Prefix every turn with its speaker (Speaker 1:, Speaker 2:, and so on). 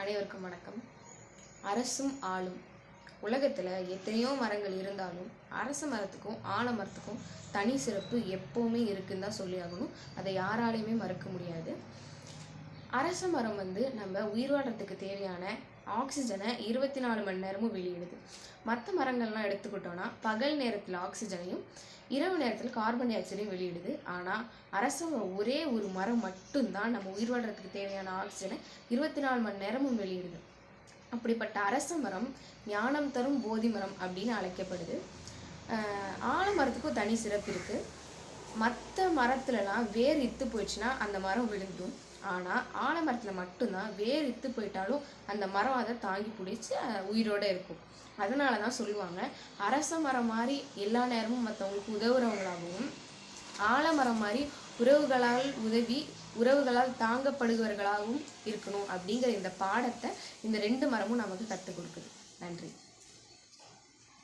Speaker 1: அனைவருக்கும் வணக்கம். அரசும் ஆளும். உலகத்தில் எத்தனையோ மரங்கள் இருந்தாலும் அரச மரத்துக்கும் ஆலமரத்துக்கும் தனி சிறப்பு எப்போவுமே இருக்குன்னு தான் சொல்லி ஆகணும். அதை யாராலையுமே மறுக்க முடியாது. அரச மரம் வந்து நம்ம உயிர் வாழ்றதுக்கு தேவையான ஆக்சிஜனை இருபத்தி நாலு மணி நேரமும் வெளியிடுது. மற்ற மரங்கள்லாம் எடுத்துக்கிட்டோன்னா பகல் நேரத்தில் ஆக்சிஜனையும் இரவு நேரத்தில் கார்பன் டை ஆக்சைடையும் வெளியிடுது. ஆனால் அரசாங்கம் ஒரே ஒரு மரம் மட்டும்தான் நம்ம உயிர் வாழ்றதுக்கு தேவையான ஆக்சிஜனை இருபத்தி நாலு மணி நேரமும் வெளியிடுது. அப்படிப்பட்ட அரச மரம் ஞானம் தரும் போதி மரம் அப்படின்னு அழைக்கப்படுது. ஆலமரத்துக்கும் தனி சிறப்பு இருக்குது மற்ற மரத்துலலாம் வேர் இத்து போயிடுச்சுன்னா அந்த மரம் விழுந்துடும். ஆனால் ஆலமரத்தில் மட்டும்தான் வேர் இத்து போயிட்டாலும் அந்த மரம் அதை தாங்கி பிடிச்சி உயிரோட இருக்கும். அதனால தான் சொல்லுவாங்க அரச மரம் மாதிரி எல்லா நேரமும் மற்றவங்களுக்கு உதவுறவங்களாகவும் ஆலமரம் மாதிரி உறவுகளால் உதவி உறவுகளால் தாங்கப்படுபவர்களாகவும் இருக்கணும். அப்படிங்கிற இந்த பாடத்தை இந்த ரெண்டு மரமும் நமக்கு கற்றுக் கொடுக்குது. நன்றி.